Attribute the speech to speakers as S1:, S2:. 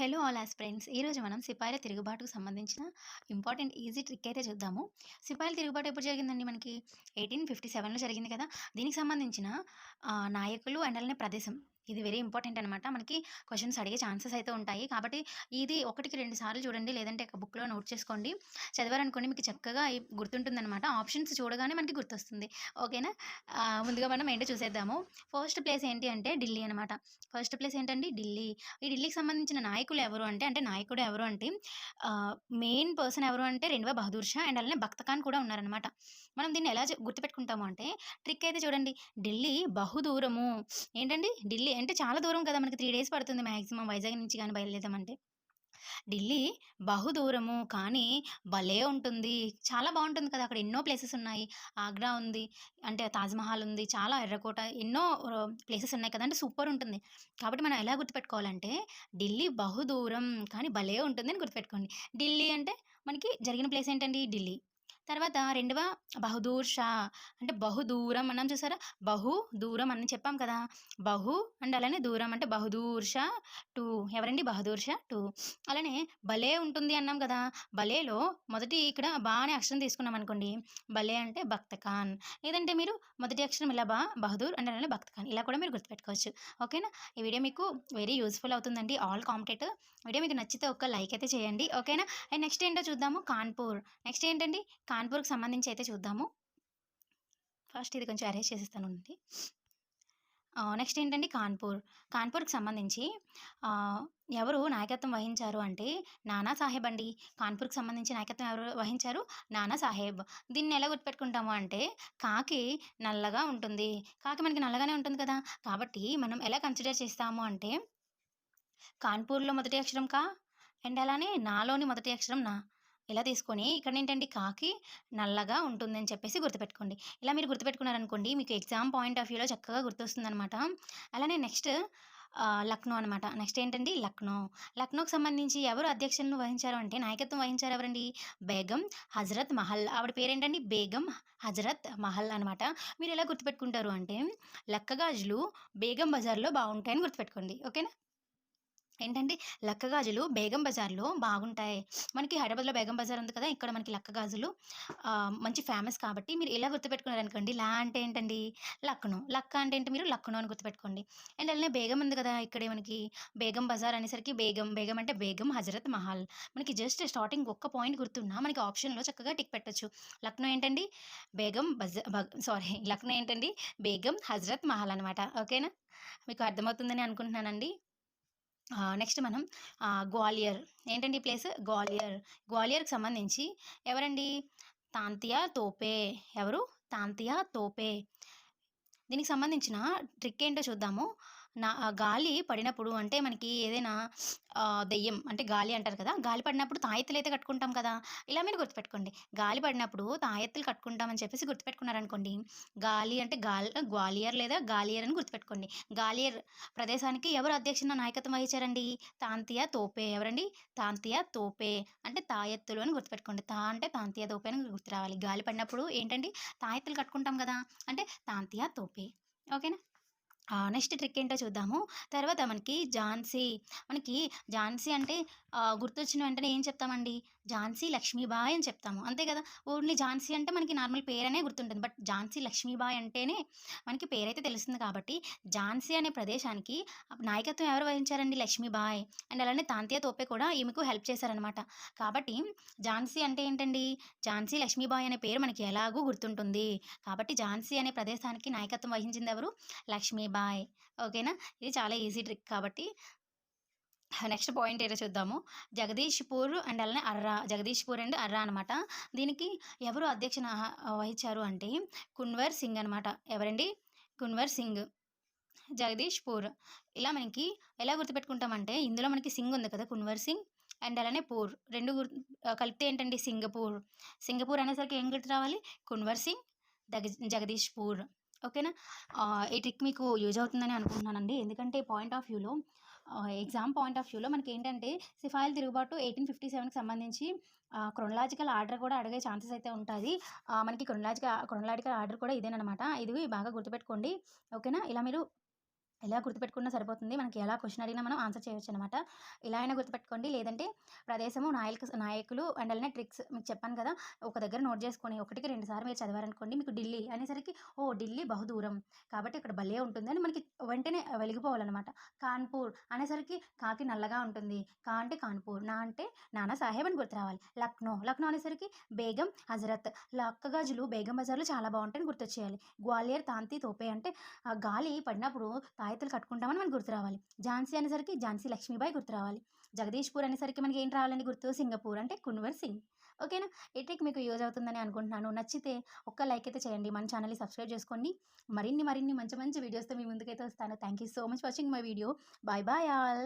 S1: Hello all ఆస్ friends. ఈరోజు మనం సిపాయిల తిరుగుబాటుకు సంబంధించిన ఇంపార్టెంట్ ఈజీ ట్రిక్ అయితే చూద్దాము. సిపాయిల తిరుగుబాటు ఎప్పుడు జరిగిందండి మనకి? ఎయిటీన్ ఫిఫ్టీ సెవెన్లో జరిగింది కదా. దీనికి సంబంధించిన నాయకులు అండ్ అలానే ప్రదేశం. ఇది వెరీ ఇంపార్టెంట్ అనమాట మనకి క్వశ్చన్స్ అడిగే ఛాన్సెస్ అయితే ఉంటాయి. కాబట్టి ఇది ఒకటికి రెండు సార్లు చూడండి. లేదంటే ఒక బుక్లో నోట్ చేసుకోండి. చదివారనుకోండి మీకు చక్కగా ఈ గుర్తుంటుందన్నమాట. ఆప్షన్స్ చూడగానే మనకి గుర్తొస్తుంది. ఓకేనా? ముందుగా మనం ఏంటో చూసేద్దాము. ఫస్ట్ ప్లేస్ ఏంటి అంటే ఢిల్లీ అనమాట ఫస్ట్ ప్లేస్ ఏంటండి? ఢిల్లీ. ఈ ఢిల్లీకి సంబంధించిన నాయకులు ఎవరు అంటే అంటే నాయకుడు ఎవరు అంటే మెయిన్ పర్సన్ ఎవరు అంటే రెండవ బహదూర్ షా అండ్ అలానే భక్త ఖాన్ కూడా ఉన్నారనమాట మనం దీన్ని ఎలా గుర్తుపెట్టుకుంటాము అంటే ట్రిక్ అయితే చూడండి. ఢిల్లీ బహుదూరము ఏంటండి? ఢిల్లీ అంటే చాలా దూరం కదా మనకి. త్రీ డేస్ పడుతుంది మ్యాక్సిమం వైజాగ్ నుంచి కానీ బయలుదేరామంటే ఢిల్లీ బహుదూరము కానీ భలే ఉంటుంది. చాలా బాగుంటుంది కదా. అక్కడ ఎన్నో ప్లేసెస్ ఉన్నాయి. ఆగ్రా ఉంది అంటే తాజ్మహల్ ఉంది చాలా ఎర్రకోట ఎన్నో ప్లేసెస్ ఉన్నాయి కదా అంటే సూపర్ ఉంటుంది. కాబట్టి మనం ఎలా గుర్తుపెట్టుకోవాలంటే ఢిల్లీ బహుదూరం కానీ భలే ఉంటుంది అని గుర్తుపెట్టుకోండి. ఢిల్లీ అంటే మనకి జరిగిన ప్లేస్ ఏంటండి? ఢిల్లీ. తర్వాత రెండవ బహుదూర్ షా. అంటే బహుదూరం అన్నాం చూసారా? బహు దూరం అని చెప్పాం కదా. బహు అండ్ అలానే దూరం అంటే బహుదూర్ షా టూ. ఎవరండి? బహదూర్ షా టూ. అలానే భలే ఉంటుంది అన్నాం కదా. భలేలో మొదటి ఇక్కడ బాగానే అక్షరం తీసుకున్నాం అనుకోండి. భలే అంటే భక్తఖాన్ లేదంటే మీరు మొదటి అక్షరం ఇలా బా బహదూర్ అండ్ అలానే భక్తఖాన్ ఇలా కూడా మీరు గుర్తుపెట్టుకోవచ్చు. ఓకేనా? ఈ వీడియో మీకు వెరీ యూస్ఫుల్ అవుతుందండి. ఆల్ కాంపిటేటివ్ వీడియో మీకు నచ్చితే ఒక లైక్ అయితే చేయండి. ఓకేనా? అండ్ నెక్స్ట్ ఏంటో చూద్దాము. కాన్పూర్. నెక్స్ట్ ఏంటండి? కాన్ కాన్పూర్కి సంబంధించి అయితే చూద్దాము. ఫస్ట్ ఇది కొంచెం అరేంజ్ చేసేస్తాను అండి నెక్స్ట్ ఏంటండి కాన్పూర్. కాన్పూర్కి సంబంధించి ఎవరు నాయకత్వం వహించారు అంటే నానా సాహెబ్ అండి. కాన్పూర్కి సంబంధించి నాయకత్వం ఎవరు వహించారు? నానా సాహెబ్. దీన్ని ఎలా గుర్తుపెట్టుకుంటాము అంటే కాకి నల్లగా ఉంటుంది. కాకి మనకి నల్లగానే ఉంటుంది కదా. కాబట్టి మనం ఎలా కన్సిడర్ చేస్తాము అంటే కాన్పూర్లో మొదటి అక్షరం కా? అండ్ అలానే నాలోని మొదటి అక్షరం నా. ఇలా తీసుకొని ఇక్కడ ఏంటంటే కాకి నల్లగా ఉంటుందని చెప్పేసి గుర్తుపెట్టుకోండి. ఇలా మీరు గుర్తుపెట్టుకున్నారనుకోండి మీకు ఎగ్జామ్ పాయింట్ ఆఫ్ వ్యూలో చక్కగా గుర్తొస్తుందనమాట. అలానే నెక్స్ట్ లక్నో అనమాట. నెక్స్ట్ ఏంటండి? లక్నో. లక్నోకి సంబంధించి ఎవరు అధ్యక్షులను వహించారు అంటే నాయకత్వం వహించారు ఎవరండి? బేగం హజరత్ మహల్. ఆవిడ పేరేంటండి? బేగం హజరత్ మహల్ అనమాట. మీరు ఎలా గుర్తుపెట్టుకుంటారు అంటే లక్కగాజులు బేగం బజార్లో బాగుంటాయని గుర్తుపెట్టుకోండి. ఓకేనా? ఏంటంటే లక్క గాజులు బేగం బజార్లో బాగుంటాయి. మనకి హైదరాబాద్లో బేగం బజార్ ఉంది కదా! ఇక్కడ మనకి లక్క గాజులు మంచి ఫేమస్ కాబట్టి మీరు ఇలా గుర్తుపెట్టుకున్నారు అనుకోండి లా అంటే ఏంటండి? లక్నో. లక్క అంటే ఏంటి మీరు? లక్నో అని గుర్తుపెట్టుకోండి. అండ్ అలానే బేగం ఉంది కదా! ఇక్కడే మనకి బేగం బజార్ అనేసరికి బేగం బేగం అంటే బేగం హజరత్ మహల్. మనకి జస్ట్ స్టార్టింగ్ ఒక్క పాయింట్ గుర్తున్నా మనకి ఆప్షన్లో చక్కగా టిక్ పెట్టొచ్చు. లక్నో ఏంటండి? బేగం బజ సారీ లక్నో ఏంటండి? బేగం హజరత్ మహల్ అనమాట ఓకేనా? మీకు అర్థమవుతుందని అనుకుంటున్నానండి. నెక్స్ట్ మనం గ్వాలియర్. ఏంటండి ఈ ప్లేస్? గ్వాలియర్. గ్వాలియర్కి సంబంధించి ఎవరండి? తాంతియా తోపే. ఎవరు? తాంతియా తోపే. దీనికి సంబంధించిన ట్రిక్ ఏంటో చూద్దాము. నా ఆ గాలి పడినప్పుడు అంటే మనకి ఏదైనా దెయ్యం అంటే గాలి అంటారు కదా గాలి పడినప్పుడు తాయెత్తులు అయితే కట్టుకుంటాం కదా ఇలా మీరు గుర్తుపెట్టుకోండి. గాలి పడినప్పుడు తాయెత్తులు కట్టుకుంటామని చెప్పేసి గుర్తుపెట్టుకున్నారనుకోండి గాలి అంటే గాల్ గ్వాలియర్ లేదా గాలియర్ అని గుర్తుపెట్టుకోండి. గాలియర్ ప్రదేశానికి ఎవరు అధ్యక్షున నాయకత్వం వహించారండి? తాంతియా తోపే ఎవరండి? తాంతియా తోపే అంటే తాయెత్తులు అని గుర్తుపెట్టుకోండి. తా అంటే తాంతియా తోపే అని గుర్తు రావాలి గాలి పడినప్పుడు ఏంటండి? తాయెత్తులు కట్టుకుంటాం కదా అంటే తాంతియా తోపే. ఓకేనా? నెక్స్ట్ ట్రిక్ ఏంటో చూద్దాము. తర్వాత మనకి ఝాన్సీ. మనకి ఝాన్సీ అంటే గుర్తొచ్చిన వెంటనే ఏం చెప్తామండి? ఝాన్సీ లక్ష్మీబాయ్ అని చెప్తాము. అంతే కదా? ఓన్లీ ఝాన్సీ అంటే మనకి నార్మల్ పేరనే గుర్తుంటుంది. బట్ ఝాన్సీ లక్ష్మీబాయ్ అంటేనే మనకి పేరైతే తెలుస్తుంది కాబట్టి ఝాన్సీ అనే ప్రదేశానికి నాయకత్వం ఎవరు వహించారండి లక్ష్మీబాయ్? అండ్ అలానే తాంతియా తోపే కూడా ఈమెకు హెల్ప్ చేశారనమాట కాబట్టి ఝాన్సీ అంటే ఏంటండి? ఝాన్సీ లక్ష్మీబాయ్ అనే పేరు మనకి ఎలాగూ గుర్తుంటుంది. కాబట్టి ఝాన్సీ అనే ప్రదేశానికి నాయకత్వం వహించింది ఎవరు? లక్ష్మీబాయ్. ఓకేనా? ఇది చాలా ఈజీ ట్రిక్ కాబట్టి నెక్స్ట్ పాయింట్ ఏదో చూద్దాము. జగదీష్పూర్ అండ్ అలానే అర్రా. జగదీష్పూర్ అండ్ అర్రా అనమాట దీనికి ఎవరు అధ్యక్షన వహించారు అంటే కున్వర్ సింగ్ అనమాట ఎవరండి? కున్వర్ సింగ్. జగదీష్పూర్. ఇలా మనకి ఎలా గుర్తుపెట్టుకుంటామంటే ఇందులో మనకి సింగ్ ఉంది కదా కున్వర్ సింగ్ అండ్ అలానే పూర్. రెండు గుర్ కలిపితే ఏంటండి సింగపూర్? సింగపూర్ అనేసరికి ఏం గుర్తు రావాలి? కున్వర్ సింగ్ జగ జగదీష్పూర్. ఓకేనా? ఈ ట్రిక్ మీకు యూజ్ అవుతుందని అనుకుంటున్నానండి. ఎందుకంటే పాయింట్ ఆఫ్ వ్యూలో ఎగ్జామ్ పాయింట్ ఆఫ్ వ్యూలో మనకి ఏంటంటే సిఫాయిల్ తిరుగుబాటు ఎయిటీన్ ఫిఫ్టీ సెవెన్కి సంబంధించి క్రొనలాజికల్ ఆర్డర్ కూడా అడిగే ఛాన్సెస్ అయితే ఉంటుంది. మనకి క్రొనలాజికల్ క్రొనలాజికల్ ఆర్డర్ కూడా ఇదేనమాట ఇది బాగా గుర్తుపెట్టుకోండి. ఓకేనా? ఇలా మీరు ఇలా గుర్తుపెట్టుకున్నా సరిపోతుంది. మనకి ఎలా క్వశ్చన్ అడిగినా మనం ఆన్సర్ చేయొచ్చు అనమాట ఇలా అయినా గుర్తుపెట్టుకోండి. లేదంటే ప్రదేశము నాయకు నాయకులు అండ్ అలానే ట్రిక్స్ మీకు చెప్పాను కదా. ఒక దగ్గర నోట్ చేసుకొని ఒకటికి రెండు సార్లు మీరు చదివారనుకోండి మీకు ఢిల్లీ అనేసరికి ఓ ఢిల్లీ బహుదూరం. కాబట్టి ఇక్కడ భలే ఉంటుంది మనకి వెంటనే వెలిగిపోవాలన్నమాట. కాన్పూర్ అనేసరికి కాకి నల్లగా ఉంటుంది. కా అంటే కాన్పూర్ నా అంటే నానా సాహెబ్ అని గుర్తు రావాలి. లక్నో లక్నో అనేసరికి బేగం హజరత్. లక్క గాజులు బేగం బజార్లు చాలా బాగుంటాయని గుర్తొచ్చేయాలి. గ్వాలియర్ తాంతి తోపే అంటే గాలి పడినప్పుడు తాయెత్తులు కట్టుకుంటామని మనకు గుర్తు రావాలి. ఝాన్సీ అనేసరికి ఝాన్సీ లక్ష్మీబాయి గుర్తు రావాలి. జగదీష్పూర్ అనేసరికి మనకి ఏం రావాలని గుర్తు? సింగపూర్ అంటే కున్వర్ సింగ్. ఓకేనా? ఈ ట్రిక్ మీకు యూజ్ అవుతుందని అనుకుంటున్నాను. నచ్చితే ఒక్క లైక్ అయితే చేయండి. మన ఛానల్ని సబ్స్క్రైబ్ చేసుకోండి. మరిన్ని మరిన్ని మంచి మంచి వీడియోస్తో మీ ముందుకైతే వస్తాను. Thank you so much watching my video bye bye all